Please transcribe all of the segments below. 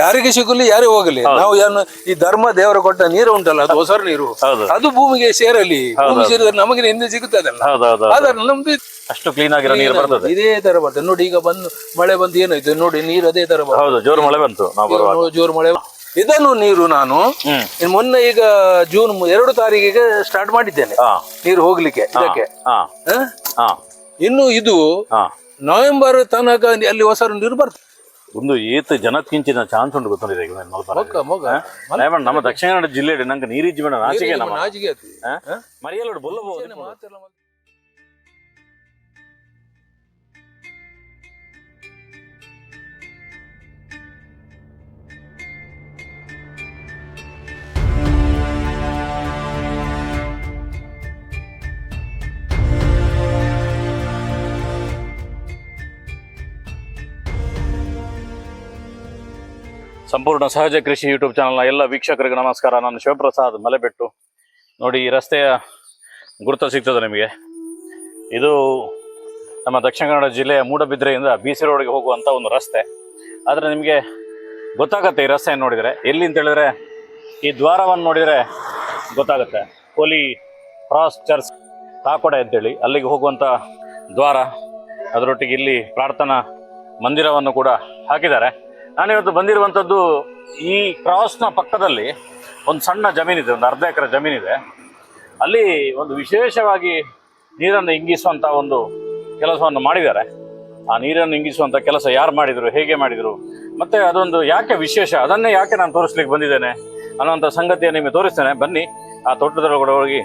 ಯಾರಿಗೆ ಸಿಗಲಿ ಯಾರಿಗೆ ಹೋಗಲಿ. ನಾವು ಏನು ಈ ಧರ್ಮ ದೇವರ ಕೊಟ್ಟ ನೀರು ಉಂಟಲ್ಲ ಅದು ಹೊಸ ನೀರು. ಅದು ಭೂಮಿಗೆ ಸೇರಲಿ. ಭೂಮಿ ಸೇರಿದ್ರೆ ನಮಗೆ ಹಿಂದೆ ಸಿಗುತ್ತದಲ್ಲ ಆದ್ರೆ ನಮ್ದು ಅಷ್ಟು ಕ್ಲೀನ್ ಆಗಿರೋ ನೀರು ಬರ್ತದೆ. ಇದೇ ತರ ಬರ್ತದೆ. ನೋಡಿ ಈಗ ಬಂದು ಮಳೆ ಬಂದು ಏನಾಯ್ತು ನೋಡಿ ನೀರು ಅದೇ ತರ ಬರ್ತದೆ. ಹೌದು ಜೋರು ಮಳೆ ಬಂತು ಜೋರು ಮಳೆ ಇದನ್ನು ನೀರು ನಾನು ಮೊನ್ನೆ ಈಗ ಜೂನ್ ಎರಡು ತಾರೀಕಿಗೆ ಸ್ಟಾರ್ಟ್ ಮಾಡಿದ್ದೇನೆ. ನೀರು ಹೋಗ್ಲಿಕ್ಕೆ ಇದಕ್ಕೆ. ಇನ್ನು ಇದು ನವೆಂಬರ್ ತನಕ ಅಲ್ಲಿ ಹೊಸ ನೀರು ಬರ್ತದೆ. ಒಂದು ಏತ್ ಜನಕ್ಕಿಂಚಿನ ಚಾನ್ಸ್ ಉಂಟು ಗೊತ್ತಿದೆ ಈಗ ಮೊಗ್ಗ ಮೊಗ್ಗ ಲೇಬಣ್ಣ, ನಮ್ಮ ದಕ್ಷಿಣ ಕನ್ನಡ ಜಿಲ್ಲೆ ನಂಗೆ ನೀರಿ ಜೀವನ ನಾಚಿಕೆ ನಮ್ಮ ನಾಚಿಕೆ? ಮರಿಯಲ್ಲೋಡು ಬೊಲ್ಲಬಹುದು ಸಂಪೂರ್ಣ ಸಹಜ ಕೃಷಿ ಯೂಟ್ಯೂಬ್ ಚಾನಲ್ನ ಎಲ್ಲ ವೀಕ್ಷಕರಿಗೆ ನಮಸ್ಕಾರ. ನಾನು ಶಿವಪ್ರಸಾದ್ ಮಲೆಬೆಟ್ಟು. ನೋಡಿ, ಈ ರಸ್ತೆಯ ಗುರುತ ಸಿಗ್ತದೆ ನಿಮಗೆ. ಇದು ನಮ್ಮ ದಕ್ಷಿಣ ಕನ್ನಡ ಜಿಲ್ಲೆಯ ಮೂಡಬಿದ್ರೆಯಿಂದ ಬಿ ಸಿ ರೋಡ್ಗೆ ಹೋಗುವಂಥ ಒಂದು ರಸ್ತೆ. ಆದರೆ ನಿಮಗೆ ಗೊತ್ತಾಗತ್ತೆ ಈ ರಸ್ತೆಯನ್ನು ನೋಡಿದರೆ. ಎಲ್ಲಿ ಅಂತ ಹೇಳಿದ್ರೆ ಈ ದ್ವಾರವನ್ನು ನೋಡಿದರೆ ಗೊತ್ತಾಗುತ್ತೆ. ಕೋಲಿ ಕ್ರಾಸ್ ಚರ್ಚ್ ಕಾಕೊಡೆ ಅಂತೇಳಿ. ಅಲ್ಲಿಗೆ ಹೋಗುವಂಥ ದ್ವಾರ. ಅದರೊಟ್ಟಿಗೆ ಇಲ್ಲಿ ಪ್ರಾರ್ಥನಾ ಮಂದಿರವನ್ನು ಕೂಡ ಹಾಕಿದ್ದಾರೆ. ನಾನಿವತ್ತು ಬಂದಿರುವಂಥದ್ದು ಈ ಕ್ರಾಸ್ನ ಪಕ್ಕದಲ್ಲಿ ಒಂದು ಸಣ್ಣ ಜಮೀನಿದೆ, ಒಂದು ಅರ್ಧ ಎಕರೆ ಜಮೀನಿದೆ. ಅಲ್ಲಿ ಒಂದು ವಿಶೇಷವಾಗಿ ನೀರನ್ನು ಇಂಗಿಸುವಂಥ ಒಂದು ಕೆಲಸವನ್ನು ಮಾಡಿದ್ದಾರೆ. ಆ ನೀರನ್ನು ಇಂಗಿಸುವಂಥ ಕೆಲಸ ಯಾರು ಮಾಡಿದರು, ಹೇಗೆ ಮಾಡಿದರು, ಮತ್ತೆ ಅದೊಂದು ಯಾಕೆ ವಿಶೇಷ, ಅದನ್ನೇ ಯಾಕೆ ನಾನು ತೋರಿಸ್ಲಿಕ್ಕೆ ಬಂದಿದ್ದೇನೆ ಅನ್ನುವಂಥ ಸಂಗತಿಯನ್ನು ನಿಮಗೆ ತೋರಿಸ್ತೇನೆ. ಬನ್ನಿ, ಆ ತೋಟದೊಳಗಡೆ ಹೋಗಿ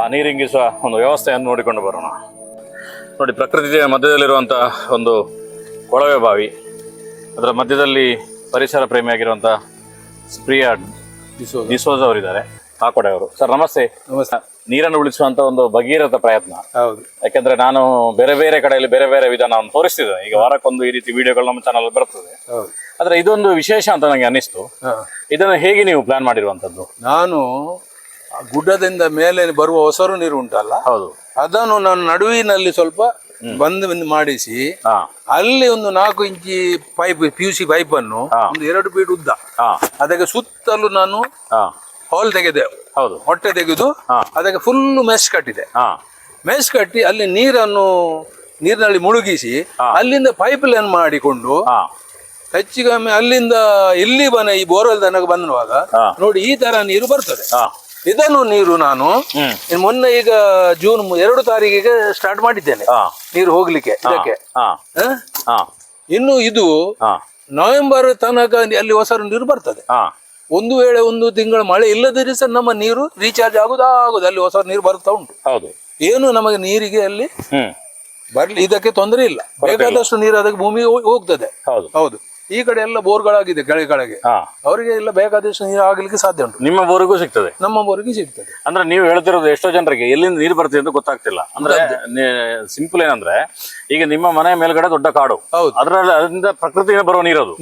ಆ ನೀರು ಇಂಗಿಸುವ ಒಂದು ವ್ಯವಸ್ಥೆಯನ್ನು ನೋಡಿಕೊಂಡು ಬರೋಣ. ನೋಡಿ, ಪ್ರಕೃತಿಯ ಮಧ್ಯದಲ್ಲಿರುವಂಥ ಒಂದು ಕೊಳವೆ ಬಾವಿ. ಅದರ ಮಧ್ಯದಲ್ಲಿ ಪರಿಸರ ಪ್ರೇಮಿಯಾಗಿರುವಂಥ ಪ್ರಿಯ ಬಿಸೋದು. ಡಿಸೋಜ್ ಅವರಿದ್ದಾರೆ. ಕಾಕೋಡೆ ಅವರು. ಸರ್ ನಮಸ್ತೆ. ನಮಸ್ತೆ. ನೀರನ್ನು ಉಳಿಸುವಂತ ಒಂದು ಭಗೀರಥ ಪ್ರಯತ್ನ. ಹೌದು. ಯಾಕೆಂದ್ರೆ ನಾನು ಬೇರೆ ಬೇರೆ ಕಡೆಯಲ್ಲಿ ಬೇರೆ ಬೇರೆ ವಿಧಾನವನ್ನು ತೋರಿಸ್ತಿದ್ದೆ ಈಗ ವಾರಕ್ಕೊಂದು ಈ ರೀತಿ ವಿಡಿಯೋಗಳು ನಮ್ಮ ಚಾನಲ್ ಬರ್ತದೆ. ಆದ್ರೆ ಇದೊಂದು ವಿಶೇಷ ಅಂತ ನನಗೆ ಅನಿಸ್ತು. ಇದನ್ನು ಹೇಗೆ ನೀವು ಪ್ಲಾನ್ ಮಾಡಿರುವಂತದ್ದು? ನಾನು ಗುಡ್ಡದಿಂದ ಮೇಲೆ ಬರುವ ಹೊಸರು ನೀರು ಉಂಟಲ್ಲ? ಹೌದು. ಅದನ್ನು ನಾನು ನಡುವಿನಲ್ಲಿ ಸ್ವಲ್ಪ ಬಂದ್ ಮಾಡಿಸಿ ಹಾ. ಅಲ್ಲಿ ಒಂದು ನಾಲ್ಕು ಇಂಚಿ pipe P U C pipe ಅನ್ನು ಒಂದು ಎರಡು ಫೀಟ್ ಉದ್ದ. ಅದಕ್ಕೆ ಸುತ್ತಲೂ ನಾನು ಹಾ. ಹಾಲ್ ತೆಗೆದೆ. ಹೌದು. ಹೊಟ್ಟೆ ತೆಗೆದು. ಅದಕ್ಕೆ ಫುಲ್ ಮೆಸ್ ಕಟ್ಟಿದೆ. ಹಾ. ಮೆಸ್ ಕಟ್ಟಿ ಅಲ್ಲಿ ನೀರನ್ನು ನೀರಿನಲ್ಲಿ ಮುಳುಗಿಸಿ ಅಲ್ಲಿಂದ ಪೈಪ್ ಲೈನ್ ಮಾಡಿಕೊಂಡು ಹೆಚ್ಚಿಗೆ ಅಲ್ಲಿಂದ ಇಲ್ಲಿ ಬನ ಈ ಬೋರ್ವೆಲ್ ತನಕ ಬಂದಿರುವಾಗ ನೋಡಿ ಈ ತರ ನೀರು ಬರ್ತದೆ. ಹಾ. ಇದನ್ನು ನೀರು ನಾನು ಮೊನ್ನೆ ಈಗ ಜೂನ್ ಮು- ಎರಡು ತಾರೀಕಿಗೆ ಸ್ಟಾರ್ಟ್ ಮಾಡಿದ್ದೇನೆ. ಹಾ. ನೀರು ಹೋಗ್ಲಿಕ್ಕೆ ಇದಕ್ಕೆ. ಹಾ. ಹ? ಹಾ. ಇನ್ನು ಇದು ಹಾ. ನವೆಂಬರ್ ತನಕ ಅಲ್ಲಿ ಹೊಸ ನೀರು ಬರ್ತದೆ. ಹಾ. ಒಂದು ವೇಳೆ ಒಂದು ತಿಂಗಳ ಮಳೆ ಇಲ್ಲದಿದ್ರೆ ಸಹ ನಮ್ಮ ನೀರು ರೀಚಾರ್ಜ್ ಆಗುದಾಗುದು ಆಗುದು. ಅಲ್ಲಿ ಹೊಸ ನೀರು ಬರ್ತಾ ಉಂಟು. ಹೌದು. ಏನು ನಮಗೆ ನೀರಿಗೆ ಅಲ್ಲಿ ಹ್ಮ್. ಬರ್ಲಿ ಇದಕ್ಕೆ ತೊಂದರೆ ಇಲ್ಲ. ಬೇಕಾದಷ್ಟು ನೀರು ಅದಕ್ಕೆ ಭೂಮಿಗೆ ಹೋಗ್- ಹೋಗ್ತದೆ. ಹೌದು. ಹೌದು. ಈ ಕಡೆ ಎಲ್ಲ ಬೋರ್ಗಳಾಗಿದೆ ಕೆಳಗೆ ಕೆಳಗೆ. ಹಾ. ಅವರಿಗೆ ಎಲ್ಲ ಬೇಕಾದಷ್ಟು ನೀರು ಆಗ್ಲಿಕ್ಕೆ ಸಾಧ್ಯ ಉಂಟು. ನಿಮ್ಮ ಬೋರಿಗೂ ಸಿಗ್ತದೆ? ನಮ್ಮ ಬೋರಿಗೆ ಸಿಗ್ತದೆ. ಅಂದ್ರೆ ನೀವು ಹೇಳ್ತಿರೋದು ಎಷ್ಟೋ ಜನರಿಗೆ ಎಲ್ಲಿಂದ ನೀರು ಬರ್ತದೆ ಅಂತ ಗೊತ್ತಾಗ್ತಿಲ್ಲ. ಅಂದ್ರೆ ಸಿಂಪಲ್ ಏನಂದ್ರೆ ಈಗ ನಿಮ್ಮ ಮನೆ ಮೇಲ್ಗಡೆ ದೊಡ್ಡ ಕಾಡು. ಅದರಲ್ಲಿ ಅದರಿಂದ ಪ್ರಕೃತಿಯಿಂದ ಬರುವ ನೀರದು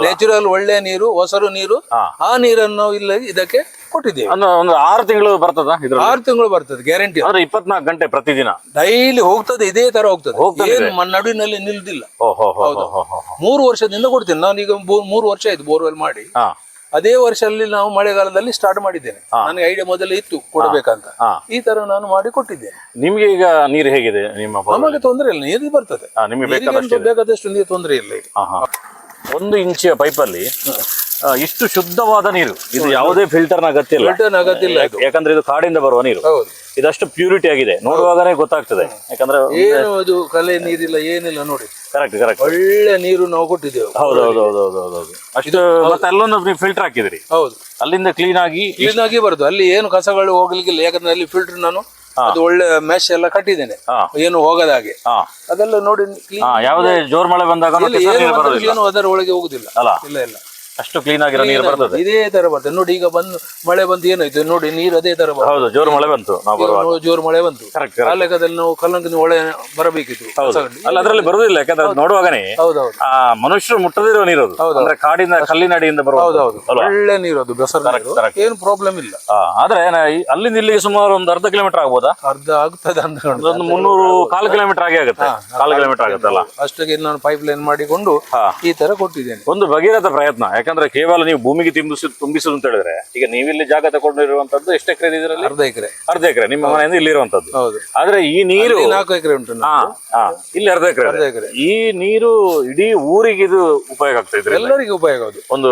ನ್ಯಾಚುರಲ್ ಒಳ್ಳೆ ನೀರು ಹೊಸರು ನೀರು. ಆ ನೀರನ್ನು ಇಲ್ಲ ಇದಕ್ಕೆ ಕೊಟ್ಟಿದ್ದೇವೆ. ಅಂದ್ರೆ ಒಂದು ಆರು ತಿಂಗಳು ಬರ್ತದ ಇದ್ರ ಆರು ತಿಂಗಳು ಬರ್ತದೆ ಗ್ಯಾರಂಟಿ ಅಂದ್ರೆ ಇಪ್ಪತ್ನಾಲ್ಕು ಗಂಟೆ ಪ್ರತಿದಿನ? ಡೈಲಿ ಹೋಗ್ತದೆ ಇದೇ ತರ ಹೋಗ್ತದೆ. ಏನು ಮ- ನಡುವಿನಲ್ಲಿ ನಿಲ್ದಿಲ್ಲ. ಮೂರು ವರ್ಷದಿಂದ ಕೊಡ್ತೇನೆ. ನಾನು ಈಗ ಮೂರು ವರ್ಷ ಆಯ್ತು ಬೋರ್ವೆಲ್ ಮಾಡಿ. ಹಾ. ಅದೇ ವರ್ಷದಲ್ಲಿ ನಾವು ಮಳೆಗಾಲದಲ್ಲಿ ಸ್ಟಾರ್ಟ್ ಮಾಡಿದ್ದೇನೆ. ನನಗೆ ಐಡಿಯಾ ಮೊದಲೇ ಇತ್ತು ಕೊಡಬೇಕಂತ. ಹಾ. ಈ ತರ ನಾನು ಮಾಡಿ ಕೊಟ್ಟಿದ್ದೇನೆ. ನಿಮ್ಗೆ ಈಗ ನೀರು ಹೇಗಿದೆ ನಿಮ್ಮ? ನಮಗೆ ತೊಂದರೆ ಇಲ್ಲ ನೀರು ಬರ್ತದೆ. ಹಾ, ನಿಮಗೆ ಬೇಕಾದಷ್ಟು ಬೇಕಾದಷ್ಟು ನೀರು ತೊಂದರೆ ಇಲ್ಲ ಈಗ. ಹಾ ಹಾ ಒಂದು ಇಂಚಿಯ ಪೈಪಲ್ಲಿ ಇಷ್ಟು ಶುದ್ಧವಾದ ನೀರು. ಇದು ಯಾವುದೇ ಫಿಲ್ಟರ್ನ ಅಗತ್ಯ ಇಲ್ಲ. ಫಿಲ್ಟರ್ ಅಗತ್ಯ ಇಲ್ಲ ಇದು. ಯಾಕಂದ್ರೆ ಇದು ಕಾಡಿಂದ ಬರುವ ನೀರು. ಹೌದು. ಇದಷ್ಟು ಪ್ಯೂರಿಟಿ ಆಗಿದೆ. ನೋಡುವಾಗನೇ ಗೊತ್ತಾಗ್ತದೆ. ಯಾಕಂದ್ರೆ ಏನು ಅದು ಕಲೆ ನೀರಿಲ್ಲ ಏನಿಲ್ಲ ನೋಡಿ. ಕರೆಕ್ಟ್ ಕರೆಕ್ಟ್ ಒಳ್ಳೆ ನೀರು ನಾವು ಕೊಟ್ಟಿದ್ದೇವೆ. ಹೌದು ಹೌದು ಹೌದು ಹೌದು ಹೌದು ಹೌದು. ಅಷ್ಟು ಮತ್ತೆ ಅಲ್ಲೊಂದು ನೀವು ಫಿಲ್ಟರ್ ಹಾಕಿದ್ರಿ. ಹೌದು. ಅಲ್ಲಿಂದ ಕ್ಲೀನ್ ಆಗಿ ಕ್ಲೀನ್ ಆಗಿ ಬರುದು. ಅಲ್ಲಿ ಏನು ಕಸಗಳು ಹೋಗ್ಲಿಕ್ಕಿಲ್ಲ. ಯಾಕಂದ್ರೆ ಅಲ್ಲಿ ಫಿಲ್ಟರ್ ನಾನು ಅದು ಒಳ್ಳೆ ಮೆಶ್ ಎಲ್ಲ ಕಟ್ಟಿದ್ದೇನೆ. ಹಾ. ಏನು ಹೋಗದ ಹಾಗೆ. ಹಾ. ಅದೆಲ್ಲ ನೋಡಿ ಹಾ ಯಾವುದೇ ಜೋರ್ ಮಳೆ ಬಂದಾಗ ಏನು ಅದರ ಒಳಗೆ ಹೋಗುದಿಲ್ಲ. ಅಲ್ಲ. ಇಲ್ಲ ಇಲ್ಲ. ಅಷ್ಟು ಕ್ಲೀನ್ ಆಗಿರೋ ನೀರು ಬರ್ತದೆ. ಇದೇ ತರ ಬರ್ತದೆ. ನೋಡಿ ಈಗ ಬಂದು ಮಳೆ ಬಂದು ಏನಾಯ್ತು? ನೋಡಿ ನೀರು ಅದೇ ತರ ಬರ್ತದೆ. ಹೌದು ಜೋರು ಮಳೆ ಬಂತು ನಾವು ಬರುವಾಗ. ಜೋರು- ಮಳೆ ಬಂತು. ಕರೆಕ್ಟ್ ಆ ಲೆಕ್ಕದಲ್ಲಿ ನಾವು ಕಲ್ಲಂಗಿನ ಒಳೆ ಬರಬೇಕಿತ್ತು. ಅಲ್ಲ ಅದರಲ್ಲಿ ಬರುದಿಲ್ಲ ಯಾಕಂದ್ರೆ ಅದು ನೋಡುವಾಗನೇ ಹೌದೌದು. ಆ ಮನುಷ್ಯರು ಮುಟ್ಟದಿರೋ ನೀರು ಅದು. ಅಂದ್ರೆ ಕಾಡಿನ ಕಲ್ಲಿನಡಿಯಿಂದ ಬರುವ ಹೌದೌದು. ಒಳ್ಳೆ ನೀರು ಅದು ಬೆಸರ ಏನು ಪ್ರಾಬ್ಲಮ್ ಇಲ್ಲ. ಆದ್ರೆ ಅಲ್ಲಿಂದ ಇಲ್ಲಿಗೆ ಸುಮಾರು ಒಂದು ಅರ್ಧ ಕಿಲೋಮೀಟರ್ ಆಗ್ಬೋದಾ? ಅರ್ಧ ಆಗ್ತದೆ ಅಂತ ಒಂದು ಮುನ್ನೂರು ಕಾಲು ಕಿಲೋಮೀಟರ್ ಆಗಿ ಆಗುತ್ತೆ. ಕಾಲು ಕಿಲೋಮೀಟರ್ ಆಗುತ್ತಲ್ಲ ಅಷ್ಟಕ್ಕೆ ನಾನು ಪೈಪ್ ಲೈನ್ ಮಾಡಿಕೊಂಡು ಈ ತರ ಕೊಟ್ಟಿದ್ದೇನೆ. ಒಂದು ಭಗೀರಥ ಪ್ರಯತ್ನ ಯಾಕಂದ್ರೆ ಕೇವಲ ನೀವು ಭೂಮಿಗೆ ತುಂಬಿಸಿ ತುಂಬಿಸುದು ಅಂತ ಹೇಳಿದ್ರೆ ಈಗ ನೀವಿಲ್ಲಿ ಜಾಗ ತಗೊಂಡಿರುವಂತದ್ದು ಎಷ್ಟು ಎಕರೆ ಇದರಲ್ಲಿ? ಅರ್ಧ ಎಕರೆ. ಅರ್ಧ ಎಕರೆ ನಿಮ್ಮ ಮನೆಯಿಂದ ಇಲ್ಲಿ ಇರುವಂತದ್ದು. ಹೌದು. ಆದ್ರೆ ಈ ನೀರು ನಾಲ್ಕು ಎಕರೆ ಉಂಟು. ಹಾ ಹಾ ಇಲ್ಲಿ ಅರ್ಧ ಎಕರೆ ಅರ್ಧ ಎಕರೆ. ಈ ನೀರು ಇಡೀ ಊರಿಗೆ ಇದು ಉಪಯೋಗ ಆಗ್ತಾ ಇದ್ರೆ ಎಲ್ಲರಿಗೂ ಉಪಯೋಗ ಅದು ಒಂದು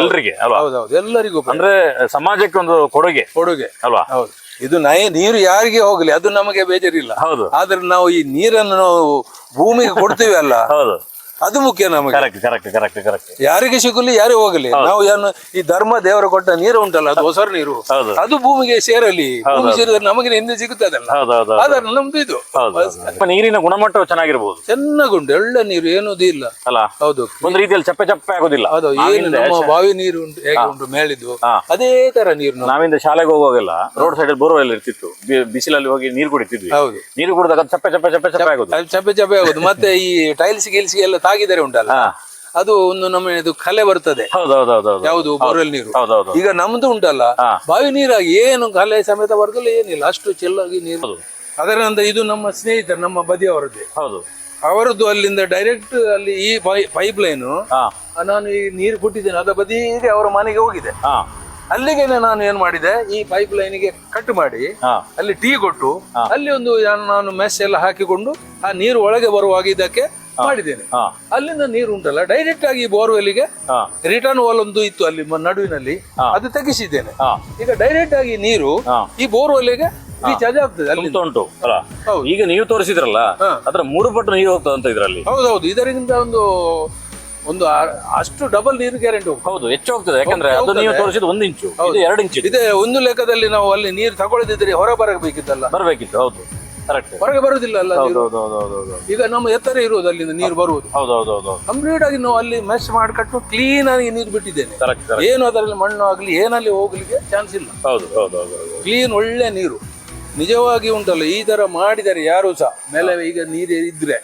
ಎಲ್ರಿಗೆ ಅಲ್ವಾ? ಹೌದೌದು ಎಲ್ಲರಿಗೂ ಉಪಯೋಗ. ಅಂದ್ರೆ ಸಮಾಜಕ್ಕೆ ಒಂದು ಕೊಡುಗೆ ಕೊಡುಗೆ. ಅಲ್ವಾ? ಹೌದು. ಇದು ನಯ ನೀರು ಯಾರಿಗೆ ಹೋಗ್ಲಿ ಅದು ನಮಗೆ ಬೇಜಾರಿಲ್ಲ. ಹೌದು. ಆದ್ರೆ ನಾವು ಈ ನೀರನ್ನು ನಾವು ಭೂಮಿಗೆ ಕೊಡ್ತೀವಿ ಅಲ್ಲ. ಹೌದು. ಅದು ಮುಖ್ಯ ನಮಗೆ. ಕರೆಕ್ಟ್ ಕರೆಕ್ಟ್ ಕರೆಕ್ಟ್ ಕರೆಕ್ಟ್ ಯಾರಿಗೆ ಸಿಗಲಿ ಯಾರೇ ಹೋಗಲಿ. ನಾವು ಏನು ಈ ಧರ್ಮ ದೇವರು ಕೊಟ್ಟ ನೀರು ಉಂಟಲ್ಲ ಅದು ಹೊಸ ನೀರು. ಹೌದು. ಅದು ಭೂಮಿಗೆ ಸೇರಲಿ. ಭೂಮಿ ಸೇರಿದ್ರೆ ನಮಗೆ ಹಿಂದೆ ಸಿಗುತ್ತದಲ್ಲ ನಮ್ದು ಇದು. ಹೌದು. ನೀರಿನ ಗುಣಮಟ್ಟವು ಚೆನ್ನಾಗಿರ್ಬೋದು. ಚೆನ್ನಾಗುಂಟು ಒಳ್ಳೆ ನೀರು ಏನೋದು ಇಲ್ಲ. ಅಲ್ಲ? ಹೌದು. ಒಂದು ರೀತಿಯಲ್ಲಿ ಚಪ್ಪೆ ಚಪ್ಪೆ ಆಗೋದಿಲ್ಲ. ಅದು ಏನು ನಮ್ಮ ಬಾವಿ ನೀರು ಉಂಟು ಹೇಗೆ ಉಂಟು ಮೇಳಿದ್ದು ಹಾ. ಅದೇ ತರ ನೀರು ನಮ್ದು. ನಾವಿಂದ ಶಾಲೆಗೆ ಹೋಗುವಾಗೆಲ್ಲ ರೋಡ್ ಸೈಡ್ ಬೋರ್ವೆಲ್ ಇರ್ತಿತ್ತು. ಬಿ- ಬಿಸಿಲಲ್ಲಿ ಹೋಗಿ ನೀರು ಕುಡಿತಿದ್ವಿ. ಹೌದು. ನೀರು ಕುಡಿದಾಗ ಅದು ಚಪ್ಪೆ ಚಪ್ಪೆ ಚಪ್ಪೆ ಚಪ್ಪೆ ಆಗೋದು. ಅದು ಚಪ್ಪೆ ಚಪ್ಪೆ ಆಗುದು. ಮತ್ತೆ ಈ ಟೈಲ್ಸ್ ಗಿಲ್ಸ್ ಎಲ್ಲ ತಾಗಿದರೆ ಉಂಟಲ್ಲ? ಅದು ಒಂದು ನಮ್ಮ ಇದು ಕಲೆ ಬರ್ತದೆ. ಯಾವುದು? ಬೋರ್ವೆಲ್ ನೀರು. ಈಗ ನಮ್ದು ಉಂಟಲ್ಲ ಬಾವಿ ನೀರಾಗಿ ಏನು ಕಲೆ ಸಮೇತ ಬರ್ತಲ್ಲ ಏನಿಲ್ಲ ಅಷ್ಟು ಚೆಲ್ಲಾಗಿ ನೀರು. ಅದರ ನಂತರ ಇದು ನಮ್ಮ ಸ್ನೇಹಿತರು ನಮ್ಮ ಬದಿಯವರದ್ದೇ. ಹೌದು. ಅವರದ್ದು ಅಲ್ಲಿಂದ ಡೈರೆಕ್ಟ್ ಅಲ್ಲಿ ಈ ಪೈಪ್ ಲೈನ್ ನಾನು ಈ ನೀರು ಕೊಟ್ಟಿದ್ದೇನೆ ಅದರ ಬದಿಗೆ ಅವರ ಮನೆಗೆ ಹೋಗಿದೆ. ಅಲ್ಲಿಗೆ ನಾನು ಏನ್ ಮಾಡಿದೆ ಈ ಪೈಪ್ ಲೈನಿಗೆ ಕಟ್ ಮಾಡಿ ಅಲ್ಲಿ ಟೀ ಕೊಟ್ಟು ಅಲ್ಲಿ ಒಂದು ನಾನು- ನಾನು ಮೆಸ್ ಎಲ್ಲ ಹಾಕಿಕೊಂಡು ಆ ನೀರು ಒಳಗೆ ಬರುವಾಗ ಇದಕ್ಕೆ ಮಾಡಿದ್ದೇನೆ. ಅಲ್ಲಿಂದ ನೀರು ಉಂಟಲ್ಲ ಡೈರೆಕ್ಟ್ ಆಗಿ ಬೋರ್ವೆಲ್ಗೆ ರಿಟರ್ನ್ ವಾಲ್ ಒಂದು ಇತ್ತು ಅಲ್ಲಿ ನಡುವಿನಲ್ಲಿ. ಅದು ತೆಗೆಸಿದ್ದೇನೆ. ಈಗ ಡೈರೆಕ್ಟ್ ಆಗಿ ನೀರು. ಈ ಬೋರ್ವೆಲ್ಗೆ ರೀಚಾರ್ಜ್ ಆಗ್ತದೆ ಅಲ್ಲಿ ಉಂಟು. ಅಲ್ಲ ಹೌದು. ಈಗ ನೀವು ತೋರಿಸಿದ್ರಲ್ಲ. ಅದ್ರ ಮೂರು ಪಟ್ಟು ನೀರು ಹೋಗ್ತದೆ ಅಂತ ಇದ್ರಲ್ಲಿ. ಹೌದೌದು ಇದರಿಂದ ಒಂದು ಒಂದು ಅಷ್ಟು ಡಬಲ್ ನೀರು ಗ್ಯಾರಂಟಿ ಹೌದು ಹೆಚ್ಚು ಹೋಗ್ತದೆ. ಯಾಕಂದ್ರೆ ಅದು ನೀವು ತೋರಿಸಿದ ಒಂದು ಇಂಚು ಇದೆ ಎರಡು ಇಂಚು ಇದೆ ಒಂದು ಲೆಕ್ಕದಲ್ಲಿ ನಾವು ಅಲ್ಲಿ ನೀರು ತಗೊಳ್ಳದಿದ್ರೆ ಹೊರ ಬರಬೇಕಿತ್ತಲ್ಲ ಬರಬೇಕಿತ್ತು ಹೌದು. ಕರೆಕ್ಟ್ ಹೊರಗೆ ಬರುದಿಲ್ಲ ಅಲ್ಲ ನೀರು? ಹೌದು ಹೌದು ಹೌದು ಹೌದು ಈಗ ನಮ್ಮ ಎತ್ತರ ಇರುವುದು ಅಲ್ಲಿಂದ ನೀರು ಬರುವುದು ಹೌದು. ಹೌದು ಹೌದು ಹೌದು ಕಂಪ್ಲೀಟ್ ಆಗಿ ನಾವು ಅಲ್ಲಿ ಮೆಶ್ ಮಾಡ್ಕಟ್ಟು ಕ್ಲೀನ್ ಆಗಿ ನೀರು ಬಿಟ್ಟಿದ್ದೇನೆ. ಕರೆಕ್ಟ್ ಕರೆಕ್ಟ್ ಏನು ಅದರಲ್ಲಿ ಮಣ್ಣು ಆಗ್ಲಿ ಏನಲ್ಲಿ ಹೋಗ್ಲಿಕ್ಕೆ ಚಾನ್ಸ್ ಇಲ್ಲ. ಹೌದು ಹೌದು ಹೌದು ಹೌದು. ಕ್ಲೀನ್ ಒಳ್ಳೆ ನೀರು. ನಿಜವಾಗಿ ಉಂಟಲ್ಲ ಈ ತರ ಮಾಡಿದರೆ ಯಾರು ಸಹ ಮೇಲೆ ಈಗ ನೀರು ಇದ್ರೆ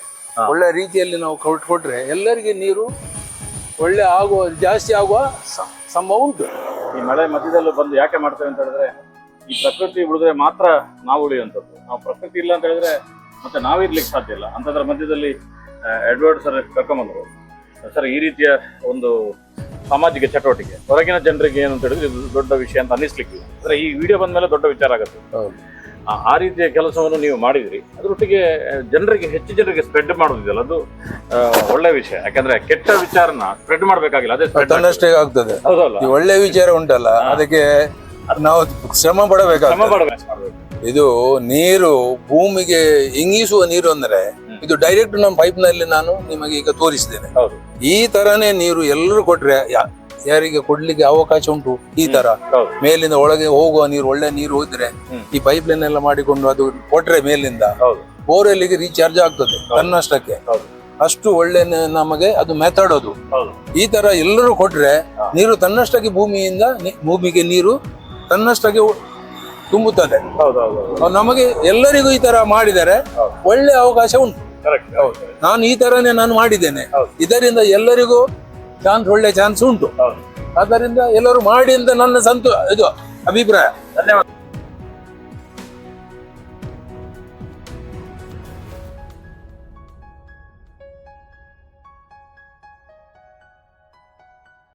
ಒಳ್ಳೆ ರೀತಿಯಲ್ಲಿ ನಾವು ಕೊಟ್- ಕೊಟ್ರೆ ಎಲ್ಲರಿಗೆ ನೀರು ಒಳ್ಳೆ ಆಗುವ ಜಾಸ್ತಿ ಆಗುವ ಸ- ಸಂಭವ ಉಂಟು. ಈ ಮಳೆ ಮಧ್ಯದಲ್ಲೂ ಬಂದು ಯಾಕೆ ಮಾಡ್ತೇವೆ ಅಂತ ಹೇಳಿದ್ರೆ ಪ್ರಕೃತಿ ಉಳಿದ್ರೆ ಮಾತ್ರ ನಾವು ಉಳಿಯುವಂಥದ್ದು. ನಾವು ಪ್ರಕೃತಿ ಇಲ್ಲ ಅಂತ ಹೇಳಿದ್ರೆ ಮತ್ತೆ ನಾವಿರ್ಲಿಕ್ಕೆ ಸಾಧ್ಯ ಇಲ್ಲ. ಅಂತದ್ರ ಮಧ್ಯದಲ್ಲಿ ಎಡ್ವರ್ಡ್ ಸರ್ ಕರ್ಕೊಂಬಂದರು. ಸರ್ ಈ ರೀತಿಯ ಒಂದು ಸಾಮಾಜಿಕ ಚಟುವಟಿಕೆ ಹೊರಗಿನ ಜನರಿಗೆ ಏನು ಅಂತ ಹೇಳಿದ್ರೆ ಇದು ದೊಡ್ಡ ವಿಷಯ ಅಂತ ಅನ್ನಿಸ್ಲಿಕ್ಕೆ ಅಂದ್ರೆ ಈ ವಿಡಿಯೋ ಬಂದ ಮೇಲೆ ದೊಡ್ಡ ವಿಚಾರ ಆಗುತ್ತೆ. ಆ- ರೀತಿಯ ಕೆಲಸವನ್ನು ನೀವು ಮಾಡಿದ್ರಿ. ಅದರೊಟ್ಟಿಗೆ ಜನರಿಗೆ ಹೆಚ್ಚು ಜನರಿಗೆ ಸ್ಪ್ರೆಡ್ ಮಾಡೋದಿದೆಯಲ್ಲ ಅದು ಒಳ್ಳೆ ವಿಷಯ. ಯಾಕಂದ್ರೆ ಕೆಟ್ಟ ವಿಚಾರನ ಸ್ಪ್ರೆಡ್ ಮಾಡ್ಬೇಕಾಗಿಲ್ಲ. ಅದೇ ಆಗ್ತದೆ. ಹೌದಲ್ಲ? ಒಳ್ಳೆ ವಿಚಾರ ಉಂಟಲ್ಲ. ಅದಕ್ಕೆ ನಾವು ಶ್ರಮ ಪಡಬೇಕಾಗ್ತದೆ. ಪಡಬೇಕು. ಇದು ನೀರು ಭೂಮಿಗೆ ಇಂಗಿಸುವ ನೀರು ಅಂದ್ರೆ ಇದು ಡೈರೆಕ್ಟ್ ನಮ್ಮ ಪೈಪ್ನಲ್ಲಿ ನಾನು ನಿಮಗೆ ಈಗ ತೋರಿಸಿದ್ದೇನೆ. ಈ ತರನೇ ನೀರು ಎಲ್ಲರೂ ಕೊಟ್ರೆ ಯಾರಿಗೆ ಕೊಡ್ಲಿಕ್ಕೆ ಅವಕಾಶ ಉಂಟು? ಈ ತರ. ಮೇಲಿಂದ ಒಳಗೆ ಹೋಗುವ ನೀರು ಒಳ್ಳೆ ನೀರು ಹೋದ್ರೆ ಈ ಪೈಪ್ ಲೈನ್ ಎಲ್ಲ ಮಾಡಿಕೊಂಡು ಅದು ಕೊಟ್ರೆ ಮೇಲಿಂದ ಹೌದು. ಬೋರ್ವೆಲ್ಗೆ ರೀಚಾರ್ಜ್ ಆಗ್ತದೆ ತನ್ನಷ್ಟಕ್ಕೆ. ಅಷ್ಟು ಒಳ್ಳೆ ನಮಗೆ ಅದು ಮೆಥಡ್ ಅದು. ಈ ತರ ಎಲ್ಲರೂ ಕೊಟ್ರೆ ನೀರು ತನ್ನಷ್ಟಕ್ಕೆ ಭೂಮಿಯಿಂದ ಭೂಮಿಗೆ ನೀರು ತನ್ನಷ್ಟಕ್ಕೆ ತುಂಬುತ್ತದೆ. ನಮಗೆ ಎಲ್ಲರಿಗೂ ಈ ತರ ಮಾಡಿದರೆ ಒಳ್ಳೆ ಅವಕಾಶ ಉಂಟು. ಕರೆಕ್ಟ್ ನಾನು ಈ ತರನೇ ನಾನು ಮಾಡಿದ್ದೇನೆ. ಇದರಿಂದ ಎಲ್ಲರಿಗೂ ಚಾನ್ಸ್ ಒಳ್ಳೆ ಚಾನ್ಸ್ ಉಂಟು. ಆದ್ದರಿಂದ ಎಲ್ಲರೂ ಮಾಡಿ ಅಂತ ನನ್ನ ಸಂತೋ ಇದು ಅಭಿಪ್ರಾಯ. ಧನ್ಯವಾದ.